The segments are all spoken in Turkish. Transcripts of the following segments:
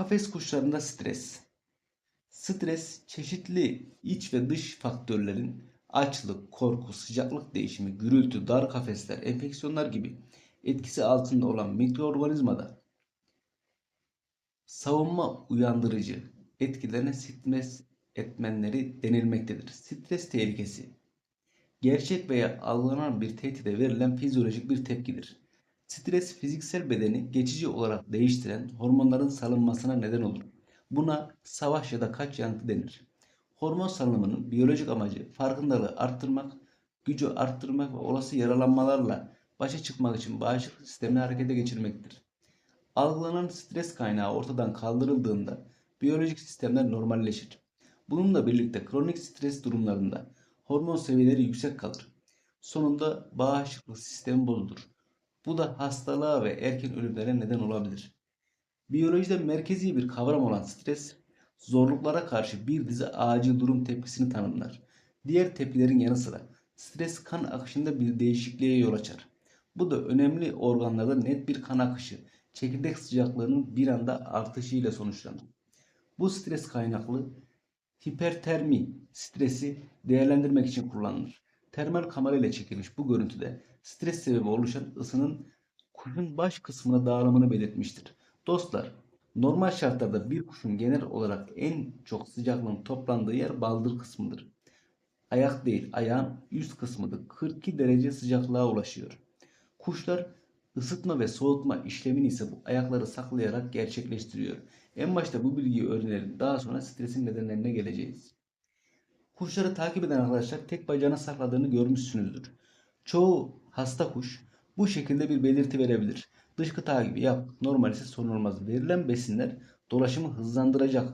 Kafes kuşlarında stres. Stres çeşitli iç ve dış faktörlerin açlık, korku, sıcaklık değişimi, gürültü, dar kafesler, enfeksiyonlar gibi etkisi altında olan mikroorganizmada savunma uyandırıcı etkilerine stres etmenleri denilmektedir. Stres tehlikesi gerçek veya algılanan bir tehdide verilen fizyolojik bir tepkidir. Stres fiziksel bedeni geçici olarak değiştiren hormonların salınmasına neden olur. Buna savaş ya da kaç yanıtı denir. Hormon salınımının biyolojik amacı farkındalığı arttırmak, gücü arttırmak ve olası yaralanmalarla başa çıkmak için bağışıklık sistemini harekete geçirmektir. Algılanan stres kaynağı ortadan kaldırıldığında biyolojik sistemler normalleşir. Bununla birlikte kronik stres durumlarında hormon seviyeleri yüksek kalır. Sonunda bağışıklık sistemi bozulur. Bu da hastalığa ve erken ölümlere neden olabilir. Biyolojide merkezi bir kavram olan stres, zorluklara karşı bir dizi acil durum tepkisini tanımlar. Diğer tepkilerin yanı sıra stres kan akışında bir değişikliğe yol açar. Bu da önemli organlarda net bir kan akışı, çekirdek sıcaklığının bir anda artışıyla sonuçlanır. Bu stres kaynaklı hipertermi stresi değerlendirmek için kullanılır. Termal kamera ile çekilmiş bu görüntüde stres sebebi oluşan ısının kuşun baş kısmına dağılımını belirtmiştir. Dostlar, normal şartlarda bir kuşun genel olarak en çok sıcaklığın toplandığı yer baldır kısmıdır. Ayak değil, ayağın üst kısmıdır. 42 derece sıcaklığa ulaşıyor. Kuşlar ısıtma ve soğutma işlemini ise bu ayakları saklayarak gerçekleştiriyor. En başta bu bilgiyi öğrenelim. Daha sonra stresin nedenlerine geleceğiz. Kuşları takip eden arkadaşlar tek bacağına sakladığını görmüşsünüzdür. Çoğu hasta kuş bu şekilde bir belirti verebilir. Dışkı takibi yap, normal ise sorun olmaz. Verilen besinler dolaşımı hızlandıracak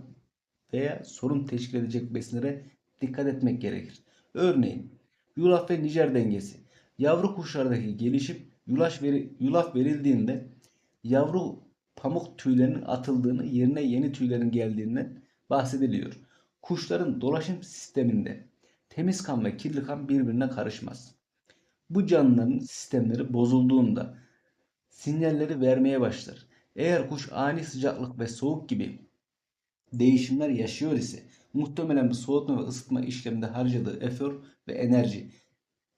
veya sorun teşkil edecek besinlere dikkat etmek gerekir. Örneğin yulaf ve nijer dengesi. Yavru kuşlardaki gelişim yulaş veri, yulaf verildiğinde yavru pamuk tüylerinin atıldığını yerine yeni tüylerin geldiğinden bahsediliyor. Kuşların dolaşım sisteminde temiz kan ve kirli kan birbirine karışmaz. Bu canlıların sistemleri bozulduğunda sinyalleri vermeye başlar. Eğer kuş ani sıcaklık ve soğuk gibi değişimler yaşıyor ise muhtemelen bu soğutma ve ısıtma işleminde harcadığı efor ve enerji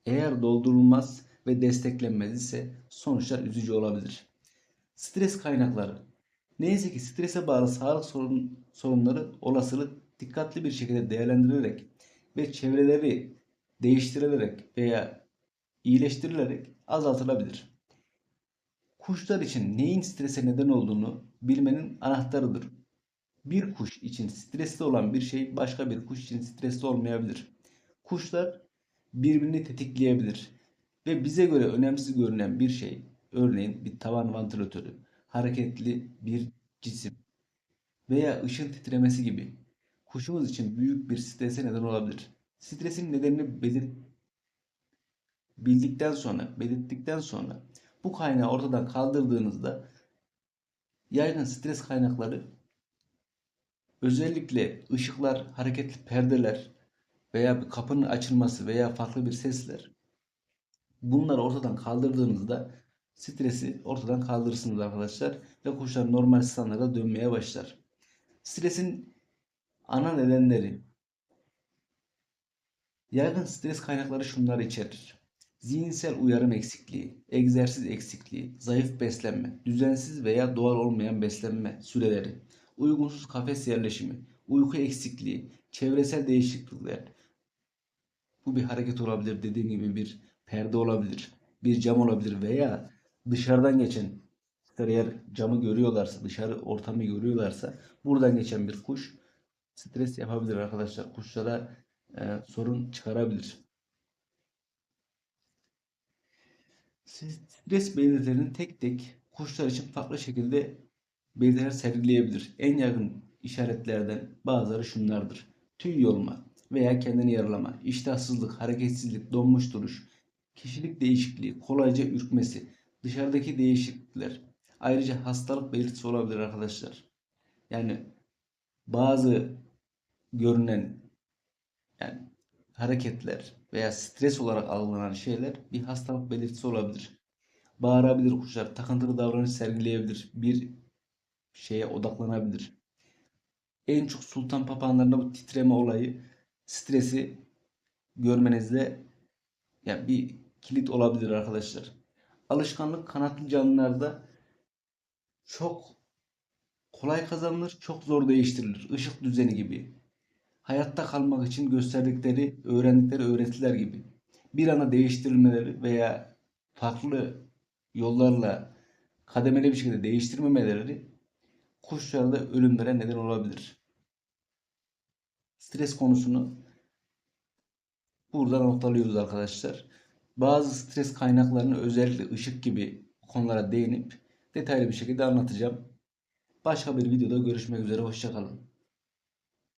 eğer doldurulmaz ve desteklenmez ise sonuçlar üzücü olabilir. Stres kaynakları. Neyse ki strese bağlı sağlık sorun, sorunları olasılık dikkatli bir şekilde değerlendirilerek ve çevreleri değiştirilerek veya iyileştirilerek azaltılabilir. Kuşlar için neyin strese neden olduğunu bilmenin anahtarıdır. Bir kuş için stresli olan bir şey başka bir kuş için stresli olmayabilir. Kuşlar birbirini tetikleyebilir ve bize göre önemsiz görünen bir şey, örneğin bir tavan vantilatörü, hareketli bir cisim veya ışın titremesi gibi kuşumuz için büyük bir strese neden olabilir. Stresin nedenini belir bildikten sonra, belirttikten sonra bu kaynağı ortadan kaldırdığınızda yaygın stres kaynakları özellikle ışıklar, hareketli perdeler veya bir kapının açılması veya farklı bir sesler bunları ortadan kaldırdığınızda stresi ortadan kaldırırsınız arkadaşlar ve kuşlar normal standarda dönmeye başlar. Stresin ana nedenleri yaygın stres kaynakları şunları içerir. Zihinsel uyarım eksikliği, egzersiz eksikliği, zayıf beslenme, düzensiz veya doğal olmayan beslenme süreleri, uygunsuz kafes yerleşimi, uyku eksikliği, çevresel değişiklikler. Bu bir hareket olabilir dediğim gibi bir perde olabilir, bir cam olabilir veya dışarıdan geçen eğer camı görüyorlarsa, dışarı ortamı görüyorlarsa buradan geçen bir kuş stres yapabilir arkadaşlar. Kuşlara e, sorun çıkarabilir. Stres belirtilerini tek tek kuşlar için farklı şekilde belirtiler sergileyebilir. En yakın işaretlerden bazıları şunlardır. Tüy yolma veya kendini yaralama, iştahsızlık, hareketsizlik, donmuş duruş, kişilik değişikliği, kolayca ürkmesi, dışarıdaki değişiklikler. Ayrıca hastalık belirtisi olabilir arkadaşlar. Yani bazı görünen yani hareketler veya stres olarak algılanan şeyler bir hastalık belirtisi olabilir. Bağırabilir kuşlar, takıntılı davranış sergileyebilir, bir şeye odaklanabilir. en çok sultan papağanlarında bu titreme olayı stresi görmenizde ya bir kilit olabilir arkadaşlar. Alışkanlık kanatlı canlılarda çok kolay kazanılır, çok zor değiştirilir. Işık düzeni gibi. Hayatta kalmak için gösterdikleri, öğrendikleri öğretiler gibi. Bir anda değiştirilmeleri veya farklı yollarla kademeli bir şekilde değiştirmemeleri kuşlarda ölümlere neden olabilir. Stres konusunu burada noktalıyoruz arkadaşlar. Bazı stres kaynaklarını özellikle ışık gibi konulara değinip detaylı bir şekilde anlatacağım. Başka bir videoda görüşmek üzere. Hoşçakalın.